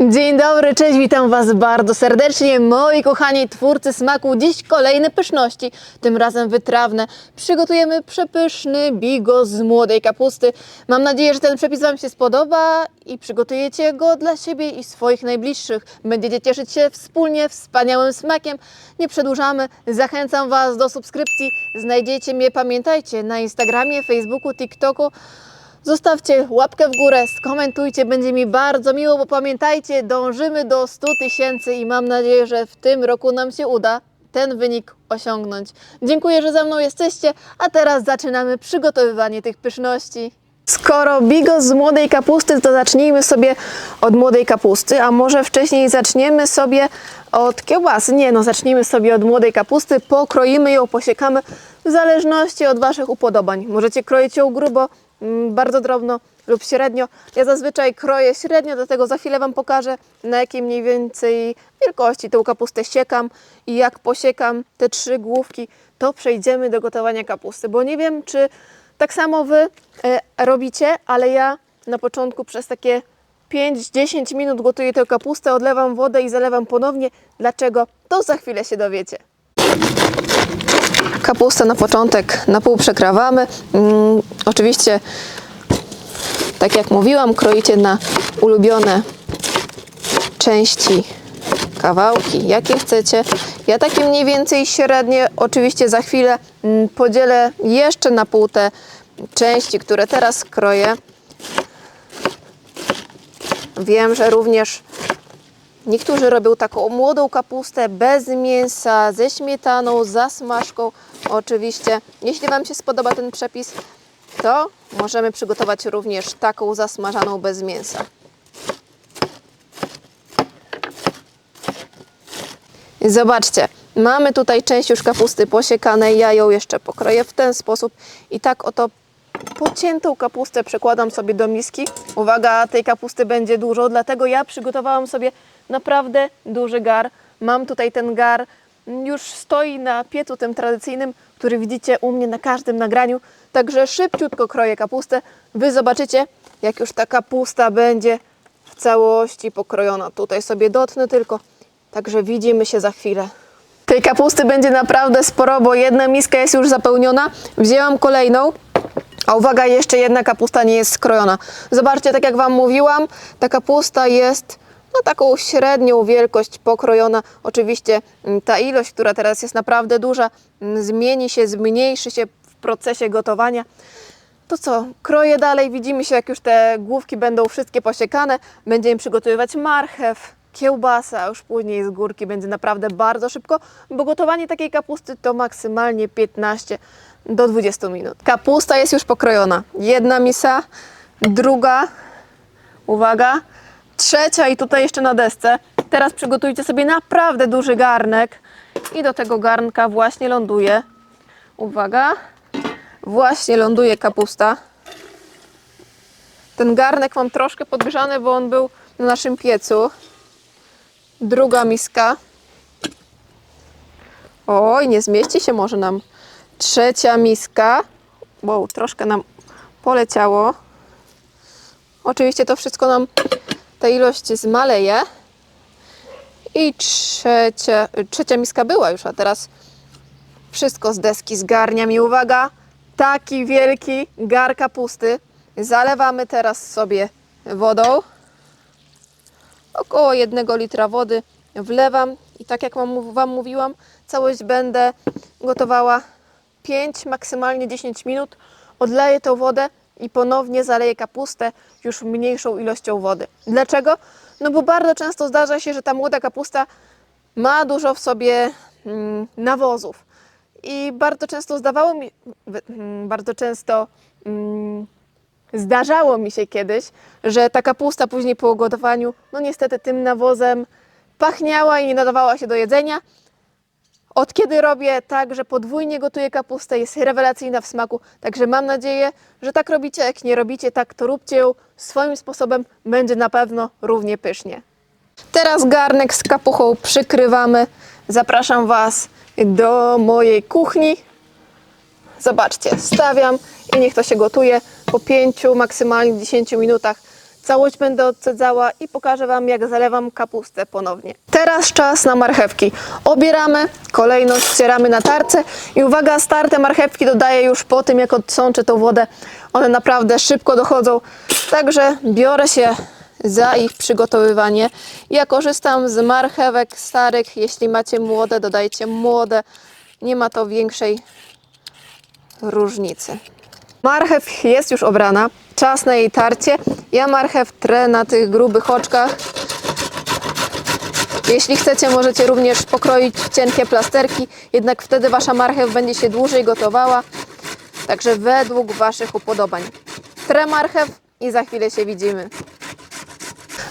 Dzień dobry, cześć, witam Was bardzo serdecznie, moi kochani twórcy smaku. Dziś kolejne pyszności, tym razem wytrawne. Przygotujemy przepyszny bigos z młodej kapusty. Mam nadzieję, że ten przepis Wam się spodoba i przygotujecie go dla siebie i swoich najbliższych. Będziecie cieszyć się wspólnie wspaniałym smakiem. Nie przedłużamy, zachęcam Was do subskrypcji. Znajdziecie mnie, pamiętajcie, na Instagramie, Facebooku, TikToku. Zostawcie łapkę w górę, skomentujcie, będzie mi bardzo miło, bo pamiętajcie, dążymy do 100 tysięcy i mam nadzieję, że w tym roku nam się uda ten wynik osiągnąć. Dziękuję, że ze mną jesteście, a teraz zaczynamy przygotowywanie tych pyszności. Skoro bigos z młodej kapusty, to zacznijmy sobie od młodej kapusty, a może wcześniej zaczniemy sobie od kiełbasy. Nie, no zacznijmy sobie od młodej kapusty, pokroimy ją, posiekamy w zależności od Waszych upodobań. Możecie kroić ją grubo, bardzo drobno lub średnio. Ja zazwyczaj kroję średnio, dlatego za chwilę Wam pokażę, na jakiej mniej więcej wielkości tę kapustę siekam i jak posiekam te trzy główki, to przejdziemy do gotowania kapusty, bo nie wiem, czy tak samo Wy e, robicie, ale ja na początku przez takie 5-10 minut gotuję tę kapustę, odlewam wodę i zalewam ponownie. Dlaczego? To za chwilę się dowiecie. Kapustę na początek na pół przekrawamy. Oczywiście, tak jak mówiłam, kroicie na ulubione części, kawałki, jakie chcecie. Ja takie mniej więcej średnie, oczywiście za chwilę mm, podzielę jeszcze na pół te części, które teraz kroję. Wiem, że również Niektórzy robią taką młodą kapustę bez mięsa, ze śmietaną, zasmażką. Oczywiście, jeśli Wam się spodoba ten przepis, to możemy przygotować również taką zasmażaną bez mięsa. Zobaczcie, mamy tutaj część już kapusty posiekanej. Ja ją jeszcze pokroję w ten sposób i tak oto pociętą kapustę przekładam sobie do miski. Uwaga, tej kapusty będzie dużo, dlatego ja przygotowałam sobie naprawdę duży gar. Mam tutaj ten gar, już stoi na piecu tym tradycyjnym, który widzicie u mnie na każdym nagraniu. Także szybciutko kroję kapustę. Wy zobaczycie, jak już ta kapusta będzie w całości pokrojona. Tutaj sobie dotnę tylko, także widzimy się za chwilę. Tej kapusty będzie naprawdę sporo, bo jedna miska jest już zapełniona. Wzięłam kolejną. A uwaga, jeszcze jedna kapusta nie jest skrojona. Zobaczcie, tak jak Wam mówiłam, ta kapusta jest no, taką średnią wielkość pokrojona. Oczywiście mm, ta ilość, która teraz jest naprawdę duża, mm, zmieni się, zmniejszy się w procesie gotowania. To co, kroję dalej, widzimy się jak już te główki będą wszystkie posiekane. Będziemy przygotowywać marchew, kiełbasa, już później z górki będzie naprawdę bardzo szybko, bo gotowanie takiej kapusty to maksymalnie 15 do 20 minut. Kapusta jest już pokrojona. Jedna misa, druga, uwaga, trzecia i tutaj jeszcze na desce. Teraz przygotujcie sobie naprawdę duży garnek i do tego garnka właśnie ląduje, uwaga, właśnie ląduje kapusta. Ten garnek mam troszkę podgrzany, bo on był na naszym piecu. Druga miska. Oj, nie zmieści się może nam. Trzecia miska. Wow, troszkę nam poleciało. Oczywiście to wszystko nam, ta ilość zmaleje. I trzecia, trzecia miska była już, a teraz wszystko z deski zgarniam. I uwaga, taki wielki gar kapusty. Zalewamy teraz sobie wodą. Około jednego litra wody wlewam i tak jak wam, mówiłam, całość będę gotowała 5, maksymalnie 10 minut. Odleję tą wodę i ponownie zaleję kapustę już mniejszą ilością wody. Dlaczego? No bo bardzo często zdarza się, że ta młoda kapusta ma dużo w sobie mm, nawozów. I bardzo często zdawało mi, mm, bardzo często mm, zdarzało mi się kiedyś, że ta kapusta później po ugotowaniu, no niestety tym nawozem pachniała i nie nadawała się do jedzenia. Od kiedy robię tak, że podwójnie gotuję kapustę, jest rewelacyjna w smaku. Także mam nadzieję, że tak robicie. Jak nie robicie tak, to róbcie ją swoim sposobem. Będzie na pewno równie pysznie. Teraz garnek z kapuchą przykrywamy. Zapraszam Was do mojej kuchni. Zobaczcie, stawiam i niech to się gotuje po 5, maksymalnie 10 minutach. Całość będę odcedzała i pokażę Wam, jak zalewam kapustę ponownie. Teraz czas na marchewki. Obieramy, kolejno ścieramy na tarce i uwaga, starte marchewki dodaję już po tym, jak odsączę tą wodę. One naprawdę szybko dochodzą, także biorę się za ich przygotowywanie. Ja korzystam z marchewek starych. Jeśli macie młode, dodajcie młode. Nie ma to większej różnicy. Marchew jest już obrana. Czas na jej tarcie. Ja marchew trę na tych grubych oczkach. Jeśli chcecie, możecie również pokroić cienkie plasterki, jednak wtedy wasza marchew będzie się dłużej gotowała. Także według waszych upodobań. Trę marchew i za chwilę się widzimy.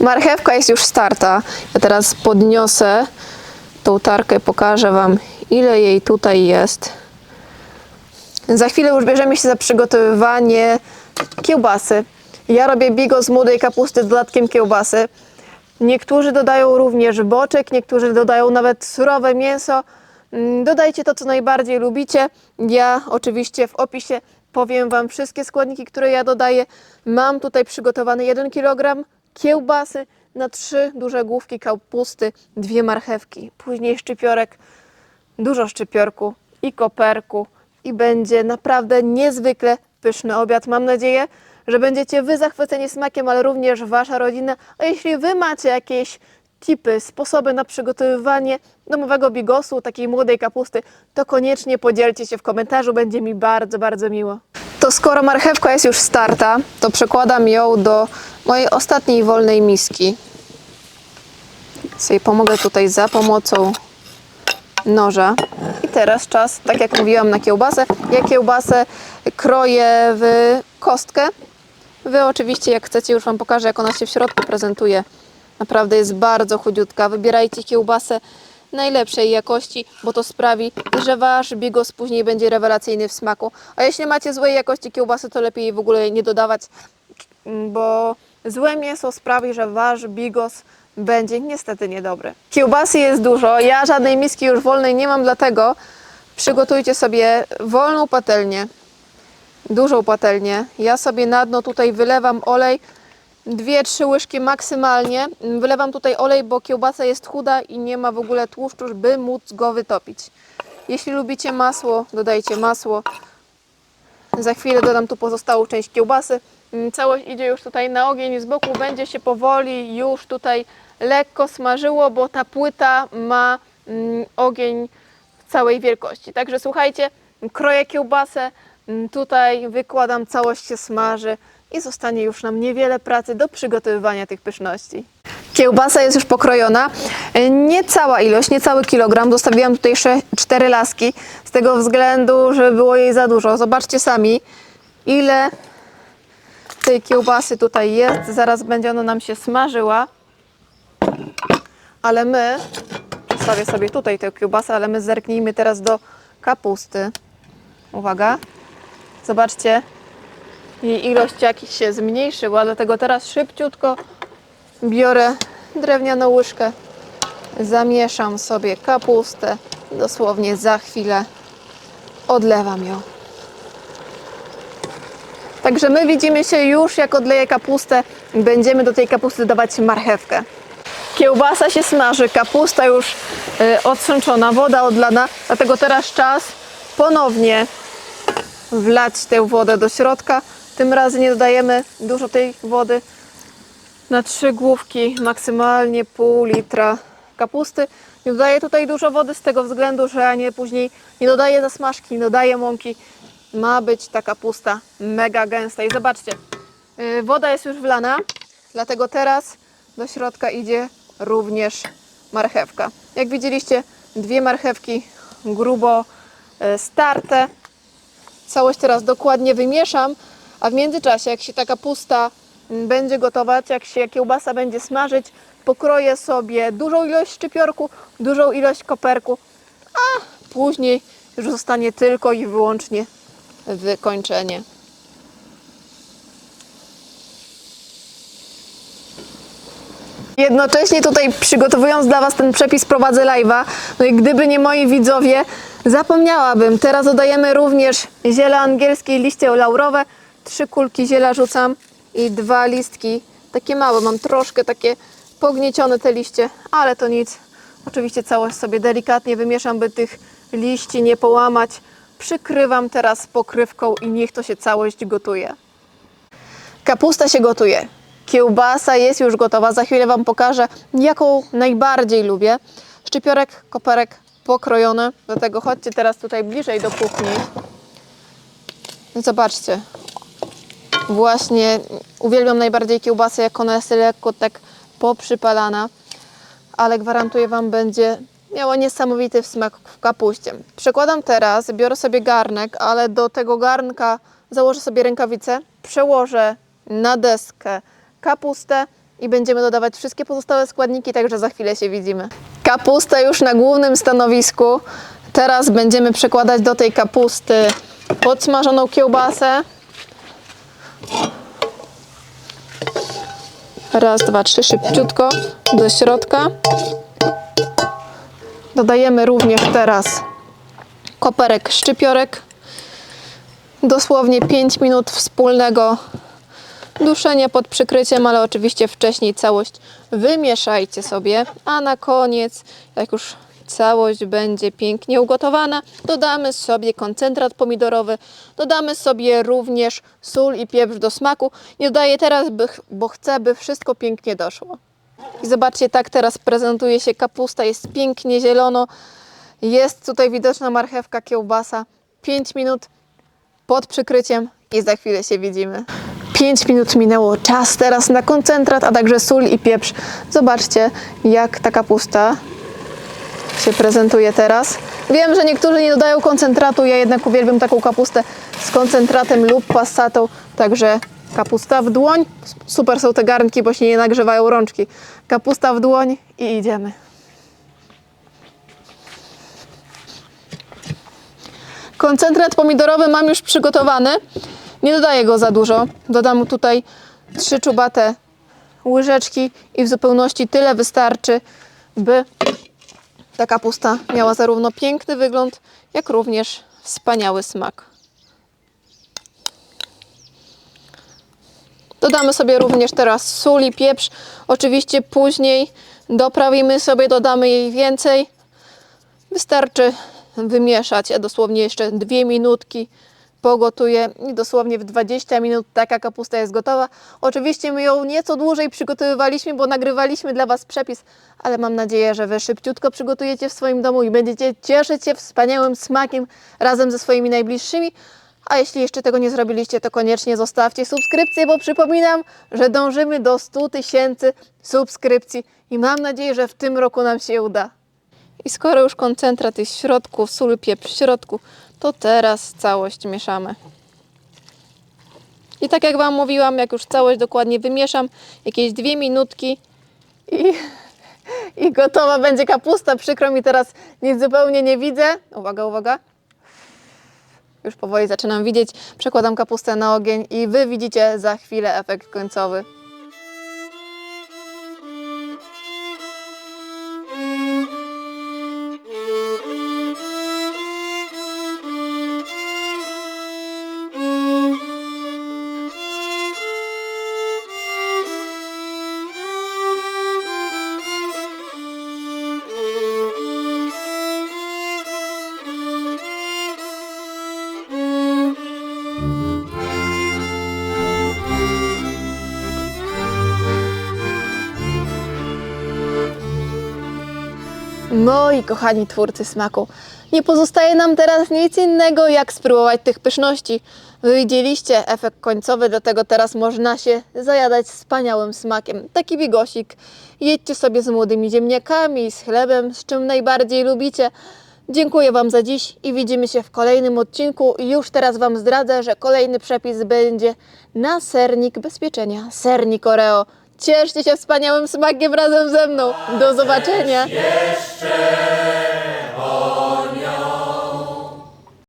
Marchewka jest już starta. Ja teraz podniosę tą tarkę, pokażę Wam, ile jej tutaj jest. Za chwilę już bierzemy się za przygotowywanie kiełbasy. Ja robię bigos z młodej kapusty z dodatkiem kiełbasy. Niektórzy dodają również boczek, niektórzy dodają nawet surowe mięso. Mm, Dodajcie to, co najbardziej lubicie. Ja oczywiście w opisie powiem Wam wszystkie składniki, które ja dodaję. Mam tutaj przygotowany 1 kg kiełbasy na 3 duże główki kapusty, dwie marchewki, później szczypiorek, dużo szczypiorku i koperku i będzie naprawdę niezwykle pyszny obiad. Mam nadzieję, że będziecie Wy zachwyceni smakiem, ale również Wasza rodzina. A jeśli Wy macie jakieś tipy, sposoby na przygotowywanie domowego bigosu, takiej młodej kapusty, to koniecznie podzielcie się w komentarzu, będzie mi bardzo, bardzo miło. To skoro marchewka jest już starta, to przekładam ją do mojej ostatniej wolnej miski. Sobie pomogę tutaj za pomocą noża. I teraz czas, tak jak mówiłam, na kiełbasę. Ja kiełbasę kroję w kostkę. Wy oczywiście, jak chcecie, już Wam pokażę, jak ona się w środku prezentuje. Naprawdę jest bardzo chudziutka. Wybierajcie kiełbasę najlepszej jakości, bo to sprawi, że Wasz bigos później będzie rewelacyjny w smaku. A jeśli macie złej jakości kiełbasy, to lepiej jej w ogóle nie dodawać, bo złe mięso sprawi, że Wasz bigos będzie niestety niedobry. Kiełbasy jest dużo, ja żadnej miski już wolnej nie mam, dlatego przygotujcie sobie wolną patelnię, dużą patelnię. Ja sobie na dno tutaj wylewam olej, dwie, trzy łyżki maksymalnie. Wylewam tutaj olej, bo kiełbasa jest chuda i nie ma w ogóle tłuszczu, by móc go wytopić. Jeśli lubicie masło, dodajcie masło. Za chwilę dodam tu pozostałą część kiełbasy. Całość idzie już tutaj na ogień z boku, będzie się powoli już tutaj lekko smażyło, bo ta płyta ma mm, ogień całej wielkości. Także słuchajcie, kroję kiełbasę, mm, tutaj wykładam, całość się smaży i zostanie już nam niewiele pracy do przygotowywania tych pyszności. Kiełbasa jest już pokrojona. E, Nie cała ilość, nie cały kilogram. Dostawiłam tutaj jeszcze cztery laski z tego względu, że było jej za dużo. Zobaczcie sami, ile tej kiełbasy tutaj jest. Zaraz będzie ona nam się smażyła. Ale my, przedstawię sobie tutaj tę kiełbasę, ale my zerknijmy teraz do kapusty. Uwaga. Zobaczcie, jej ilość jakiś się zmniejszyła, dlatego teraz szybciutko biorę drewnianą łyżkę, zamieszam sobie kapustę, dosłownie za chwilę odlewam ją. Także my widzimy się już, jak odleję kapustę, będziemy do tej kapusty dawać marchewkę. Kiełbasa się smaży, kapusta już y, odsączona, woda odlana, dlatego teraz czas ponownie wlać tę wodę do środka. Tym razem nie dodajemy dużo tej wody. Na trzy główki maksymalnie pół litra kapusty. Nie dodaję tutaj dużo wody z tego względu, że ja nie później nie dodaję zasmażki, nie dodaję mąki. Ma być ta kapusta mega gęsta. I zobaczcie, yy, woda jest już wlana, dlatego teraz do środka idzie również marchewka. Jak widzieliście, dwie marchewki grubo yy, starte. Całość teraz dokładnie wymieszam, a w międzyczasie, jak się ta kapusta mm, będzie gotować, jak się kiełbasa będzie smażyć, pokroję sobie dużą ilość szczypiorku, dużą ilość koperku, a później już zostanie tylko i wyłącznie wykończenie. Jednocześnie tutaj przygotowując dla Was ten przepis prowadzę live'a. No i gdyby nie moi widzowie, zapomniałabym. Teraz dodajemy również ziele angielskie i liście laurowe. Trzy kulki ziela rzucam i dwa listki takie małe. Mam troszkę takie pogniecione te liście, ale to nic. Oczywiście całość sobie delikatnie wymieszam, by tych liści nie połamać. Przykrywam teraz pokrywką i niech to się całość gotuje. Kapusta się gotuje. Kiełbasa jest już gotowa. Za chwilę Wam pokażę, jaką najbardziej lubię. Szczypiorek, koperek pokrojony. Dlatego chodźcie teraz tutaj bliżej do kuchni. Zobaczcie. Właśnie uwielbiam najbardziej kiełbasę, jak ona jest lekko tak poprzypalana. Ale gwarantuję Wam, będzie miała niesamowity smak w kapuście. Przekładam teraz, biorę sobie garnek, ale do tego garnka założę sobie rękawice, przełożę na deskę kapustę i będziemy dodawać wszystkie pozostałe składniki, także za chwilę się widzimy. Kapusta już na głównym stanowisku. Teraz będziemy przekładać do tej kapusty podsmażoną kiełbasę. Raz, dwa, trzy, szybciutko do środka. Dodajemy również teraz koperek szczypiorek. Dosłownie 5 minut wspólnego duszenia pod przykryciem, ale oczywiście wcześniej całość wymieszajcie sobie, a na koniec, jak już całość będzie pięknie ugotowana, dodamy sobie koncentrat pomidorowy, dodamy sobie również sól i pieprz do smaku. Nie dodaję teraz, bo chcę, by wszystko pięknie doszło. I zobaczcie, tak teraz prezentuje się kapusta, jest pięknie zielono, jest tutaj widoczna marchewka, kiełbasa. 5 minut pod przykryciem i za chwilę się widzimy. 5 minut minęło, czas teraz na koncentrat, a także sól i pieprz. Zobaczcie, jak ta kapusta się prezentuje teraz. Wiem, że niektórzy nie dodają koncentratu, ja jednak uwielbiam taką kapustę z koncentratem lub passatą, także kapusta w dłoń. Super są te garnki, bo się nie nagrzewają rączki. Kapusta w dłoń i idziemy. Koncentrat pomidorowy mam już przygotowany. Nie dodaję go za dużo. Dodam tutaj trzy czubate łyżeczki i w zupełności tyle wystarczy, by ta kapusta miała zarówno piękny wygląd, jak również wspaniały smak. Dodamy sobie również teraz sól i pieprz. Oczywiście później doprawimy sobie, dodamy jej więcej. Wystarczy wymieszać, ja dosłownie jeszcze dwie minutki pogotuję i dosłownie w 20 minut taka kapusta jest gotowa. Oczywiście my ją nieco dłużej przygotowywaliśmy, bo nagrywaliśmy dla Was przepis, ale mam nadzieję, że Wy szybciutko przygotujecie w swoim domu i będziecie cieszyć się wspaniałym smakiem razem ze swoimi najbliższymi. A jeśli jeszcze tego nie zrobiliście, to koniecznie zostawcie subskrypcję, bo przypominam, że dążymy do 100 tysięcy subskrypcji i mam nadzieję, że w tym roku nam się uda. I skoro już koncentrat jest w środku, sól, pieprz w środku, to teraz całość mieszamy. I tak jak Wam mówiłam, jak już całość dokładnie wymieszam, jakieś dwie minutki i, i gotowa będzie kapusta. Przykro mi teraz nic zupełnie nie widzę. Uwaga, uwaga. Już powoli zaczynam widzieć. Przekładam kapustę na ogień i Wy widzicie za chwilę efekt końcowy. Moi kochani twórcy smaku, nie pozostaje nam teraz nic innego, jak spróbować tych pyszności. Wy widzieliście efekt końcowy, dlatego teraz można się zajadać wspaniałym smakiem. Taki bigosik. Jedźcie sobie z młodymi ziemniakami, z chlebem, z czym najbardziej lubicie. Dziękuję Wam za dziś i widzimy się w kolejnym odcinku. Już teraz Wam zdradzę, że kolejny przepis będzie na sernik bezpieczenia, sernik Oreo. Cieszcie się wspaniałym smakiem razem ze mną. Do zobaczenia.